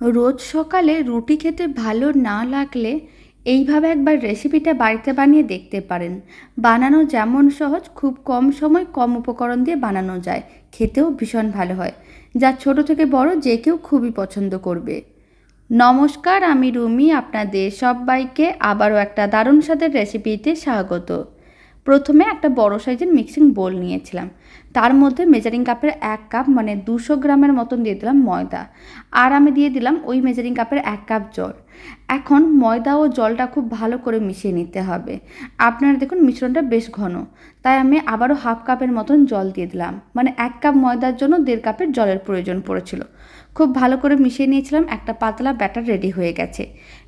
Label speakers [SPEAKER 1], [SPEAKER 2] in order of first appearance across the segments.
[SPEAKER 1] রোজ সকালে রুটি খেতে ভালো না লাগলে এইভাবে একবার রেসিপিটা বাড়িতে বানিয়ে দেখতে পারেন। বানানো যেমন সহজ, খুব কম সময় কম উপকরণ দিয়ে বানানো যায়। খেতেও ভীষণ ভালো হয়। যা ছোট থেকে বড় যে কেউ খুবই পছন্দ করবে। নমস্কার, আমি রুমি, আপনাদের সবাইকে আবারও একটা দারুণ স্বাদের রেসিপিতে স্বাগত। প্রথমে একটা বড় সাইজের মিক্সিং বোল নিয়েছিলাম। তার মধ্যে মেজারিং কাপের এক কাপ মানে দুশো গ্রামের মতন দিয়ে দিলাম ময়দা। আর আমি দিয়ে দিলাম ওই মেজারিং কাপের এক কাপ জল। এখন ময়দা ও জলটা খুব ভালো করে মিশিয়ে নিতে হবে। আপনারা দেখুন মিশ্রণটা বেশ ঘন। তাই আমি আবারও হাফ কাপের মতন জল দিয়ে দিলাম। মানে এক কাপ ময়দার জন্য দেড় কাপের জলের প্রয়োজন পড়েছিল। খুব ভালো করে মিশিয়ে নিয়েছিলাম, একটা পাতলা ব্যাটার রেডি হয়ে গেছে।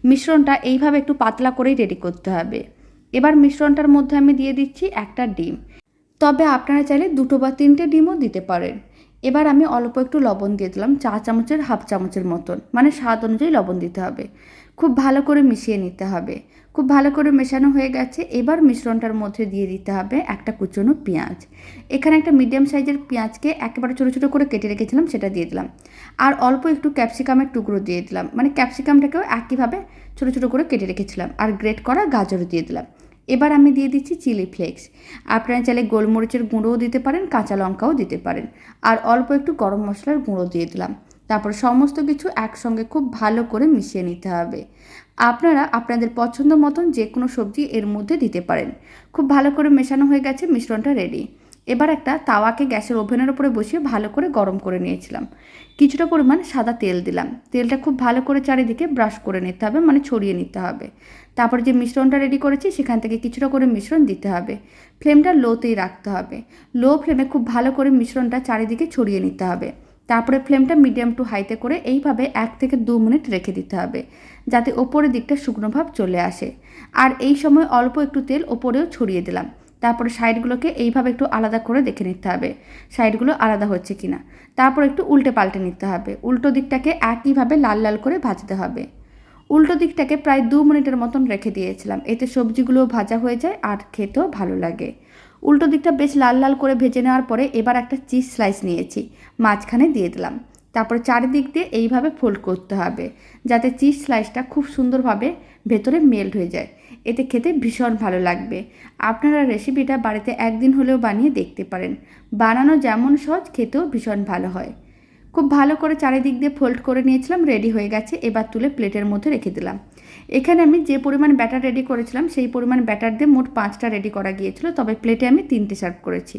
[SPEAKER 1] মিশ্রণটা এইভাবে একটু পাতলা করেই রেডি করতে হবে। এবার মিশ্রণটার মধ্যে আমি দিয়ে দিচ্ছি একটা ডিম। তবে আপনারা চাইলে দুটো বা তিনটে ডিমও দিতে পারেন। এবার আমি অল্প একটু লবণ দিয়ে দিলাম চা চামচের হাফ চামচের মতন মানে স্বাদ অনুযায়ী লবণ দিতে হবে। খুব ভালো করে মিশিয়ে নিতে হবে। খুব ভালো করে মেশানো হয়ে গেছে, এবার মিশ্রণটার মধ্যে দিয়ে দিতে হবে একটা কুচনো পেঁয়াজ। এখানে একটা মিডিয়াম সাইজের পেঁয়াজকে একেবারে ছোটো ছোটো করে কেটে রেখেছিলাম, সেটা দিয়ে দিলাম। আর অল্প একটু ক্যাপসিকামের টুকরো দিয়ে দিলাম মানে ক্যাপসিকামটাকেও একইভাবে ছোটো ছোটো করে কেটে রেখেছিলাম। আর গ্রেট করা গাজরও দিয়ে দিলাম। এবার আমি দিয়ে দিচ্ছি চিলি ফ্লেক্স। আপনারা চাইলে গোলমরিচের গুঁড়োও দিতে পারেন, কাঁচা লঙ্কাও দিতে পারেন। আর অল্প একটু গরম মশলার গুঁড়ো দিয়ে দিলাম। তারপর সমস্ত কিছু একসঙ্গে খুব ভালো করে মিশিয়ে নিতে হবে। আপনারা আপনাদের পছন্দ মতন যে কোনো সবজি এর মধ্যে দিতে পারেন। খুব ভালো করে মেশানো হয়ে গেছে, মিশ্রণটা রেডি এবার একটা তাওয়াকে গ্যাসের ওভেনের উপরে বসিয়ে ভালো করে গরম করে নিয়েছিলাম। কিছুটা পরিমাণ সাদা তেল দিলাম। তেলটা খুব ভালো করে চারিদিকে ব্রাশ করে নিতে হবে মানে ছড়িয়ে নিতে হবে। তারপর যে মিশ্রণটা রেডি করেছি, সেখান থেকে কিছুটা করে মিশ্রণ দিতে হবে। ফ্লেমটা লোতেই রাখতে হবে। লো ফ্লেমে খুব ভালো করে মিশ্রণটা চারিদিকে ছড়িয়ে নিতে হবে। তারপরে ফ্লেমটা মিডিয়াম টু হাইতে করে এইভাবে এক থেকে দু মিনিট রেখে দিতে হবে, যাতে ওপরের দিকটা শুকনো ভাব চলে আসে। আর এই সময় অল্প একটু তেল ওপরেও ছড়িয়ে দিলাম। তারপরে সাইডগুলোকে এইভাবে একটু আলাদা করে দেখে নিতে হবে, সাইডগুলো আলাদা হচ্ছে কি না তারপর একটু উল্টে পাল্টে নিতে হবে, উল্টো দিকটাকে একইভাবে লাল লাল করে ভাজতে হবে। উল্টো দিকটাকে প্রায় দু মিনিটের মতন রেখে দিয়েছিলাম, এতে সবজিগুলোও ভাজা হয়ে যায় আর খেতেও ভালো লাগে। উল্টো দিকটা বেশ লাল লাল করে ভেজে নেওয়ার পরে এবার একটা চিজ স্লাইস নিয়েছি, মাঝখানে দিয়ে দিলাম। তারপরে চারিদিক দিয়ে এইভাবে ফোল্ড করতে হবে যাতে চিজ স্লাইসটা খুব সুন্দরভাবে ভেতরে মেল্ট হয়ে যায়। এতে খেতে ভীষণ ভালো লাগবে। আপনারা রেসিপিটা বাড়িতে একদিন হলেও বানিয়ে দেখতে পারেন। বানানো যেমন সহজ, খেতেও ভীষণ ভালো হয়। খুব ভালো করে চারিদিক দিয়ে ফোল্ড করে নিয়েছিলাম রেডি হয়ে গেছে, এবার তুলে প্লেটের মধ্যে রেখে দিলাম। এখানে আমি যে পরিমাণ ব্যাটার রেডি করেছিলাম, সেই পরিমাণ ব্যাটার দিয়ে মোট পাঁচটা রেডি করা গিয়েছিল, তবে প্লেটে আমি তিনটে সার্ভ করেছি।